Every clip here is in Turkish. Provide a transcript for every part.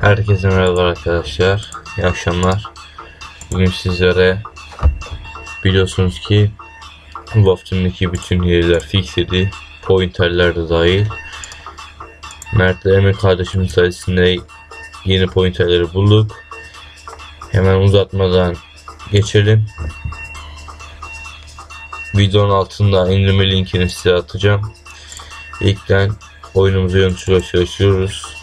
Herkese merhaba arkadaşlar. İyi akşamlar. Bugün sizlere biliyorsunuz ki bu haftamdaki bütün yerler fixedi. Pointerler de dahil. Mert ile Emir kardeşimin sayesinde yeni pointerleri bulduk. Hemen uzatmadan geçelim. Videonun altında indirme linkini size atacağım. İlkten oyunumuzu yönetiyor çalışıyoruz.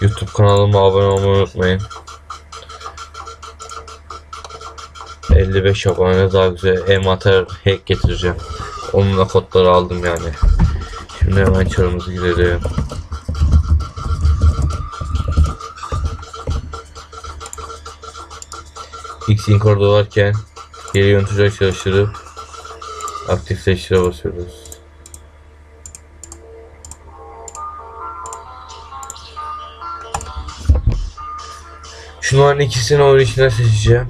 YouTube kanalıma abone olmayı unutmayın. 55 abone daha güzel emater hack getireceğim. Onunla kodları aldım yani. Şimdi hemen çarımızı girelim. X inkorda varken geri yönetici çalıştırıp aktifleştire basıyoruz. Şunların ikisini oyun içinden seçeceğim.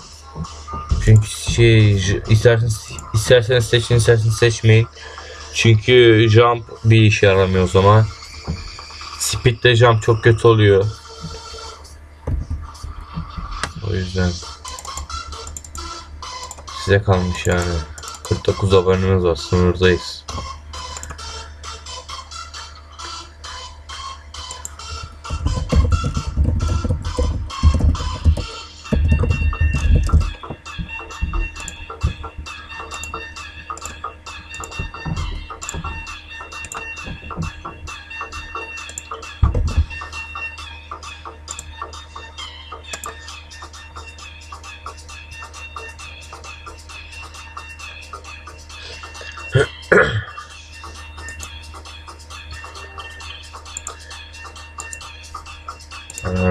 Çünkü şey isterseniz isterseniz seçin isterseniz seçmeyin. Çünkü jump bir işe yaramıyor o zaman. Speed'de jump çok kötü oluyor. O yüzden size kalmış yani. 49 abonemiz var sınırdayız.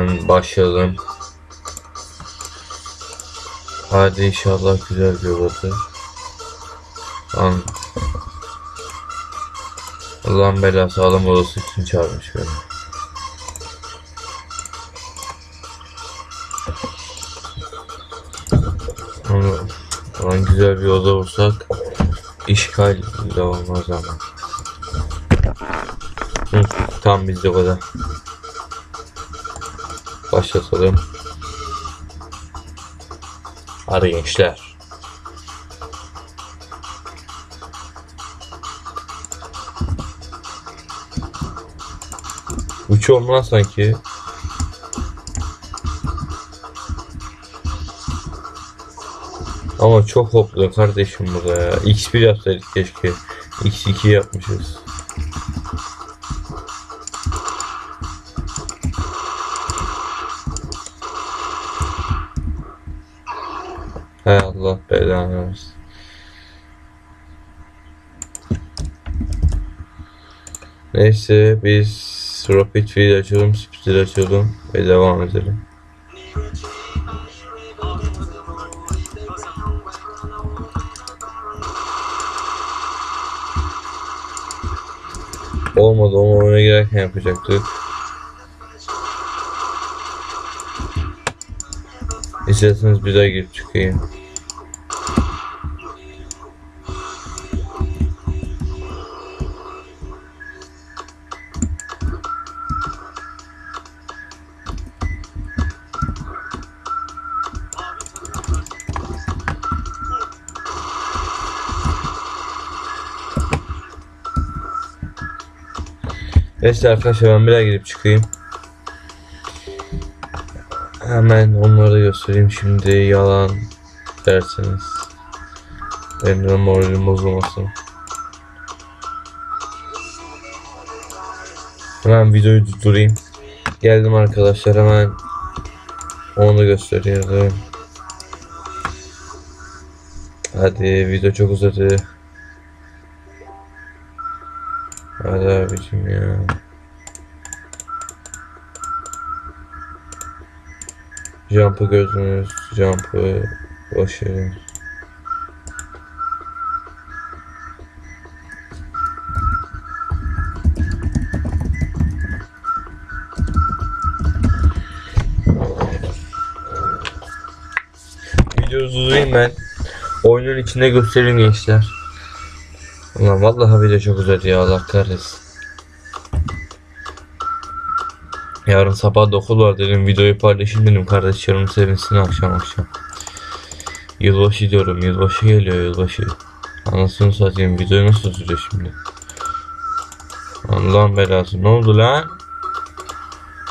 Hemen başlayalım. Hadi inşallah güzel bir olur. Lan. Allah'ın belası alım odası için çağırmış beni. Ama lan güzel bir oda bulsak işgal de olmaz ama. Hı, tam bizde o kadar. Başlatalım. Hadi gençler. Uçuyorum lan sanki. Ama çok hoplu kardeşim burada ya. X1 yapsaydık keşke. X2 yapmışız. Hay Allah belanı versin. Neyse biz Rapid Feed açalım, Speed açalım ve devam edelim. Olmadı onu oyuna girerken yapacaktık. İsterseniz bir daha girip çıkayım. Neyse arkadaşlar ben bir daha girip çıkayım. Hemen onları göstereyim şimdi yalan derseniz. Benim moralim bozulmasın. Hemen videoyu durdurayım. Geldim arkadaşlar hemen onu da gösteriyorum. Hadi video çok uzadı. Hadi abicim ya. Jump'ı gözünüz, jump'ı başarınız. Videoyu uzayayım ben. Oyunun içinde göstereyim gençler. Ulan vallahi video çok uzadı ya Allah kahretsin. Yarın sabah da var dedim videoyu paylaşayım dedim kardeşlerim sevinsin akşam akşam. Yılbaşı diyorum yılbaşı geliyor yılbaşı. Anasını satayım videoyu nasıl sürüyor şimdi? Allah'ın belası ne oldu lan?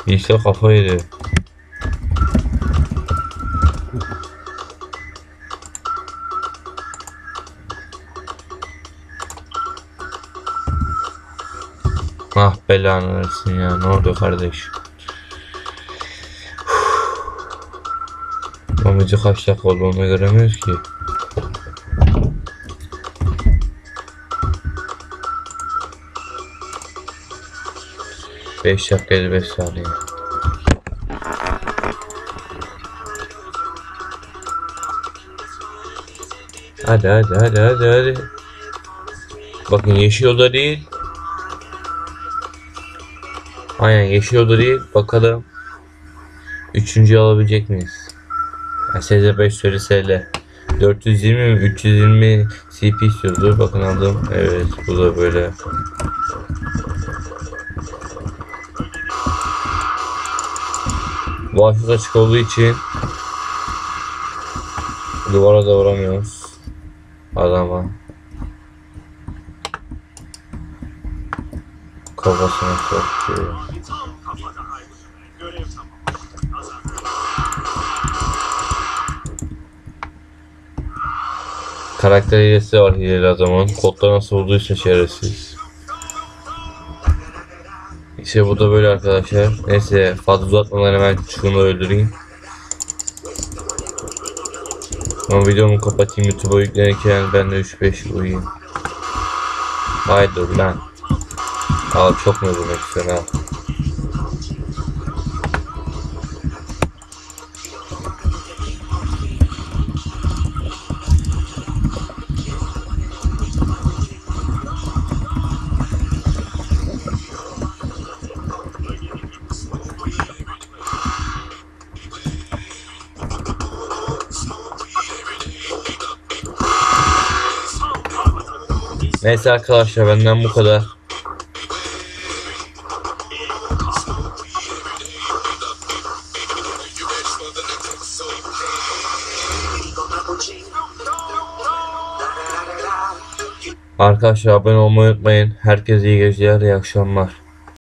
İşte kafa yedi. Ah belanı versin ya ne oldu kardeş? Amacı kaç dakika oldu göremiyoruz ki. Beş dakika 55 saniye. Hadi hadi hadi hadi hadi. Bakın yeşil oda değil. Aynen yeşil oda değil. Bakalım. Üçüncü alabilecek miyiz? SZ5 söyle SL. 420 mi? 320 CP istiyordu. Bakın aldım. Evet bu da böyle. Başlık açık olduğu için duvara da vuramıyoruz. Adama. Kafasına sokuyor. Karakter hilesi var hileli adamın. Kodlar nasıl olduysa şerefsiz. İşte bu da böyle arkadaşlar. Neyse fazla uzatmadan hemen şunu öldüreyim. Ama videomu kapatayım YouTube'a yüklenirken ben de 3-5 uyuyayım. Haydi lan. Al çok mu öldürmek istiyorsun Neyse arkadaşlar benden bu kadar. Arkadaşlar abone olmayı unutmayın. Herkese iyi geceler, iyi akşamlar.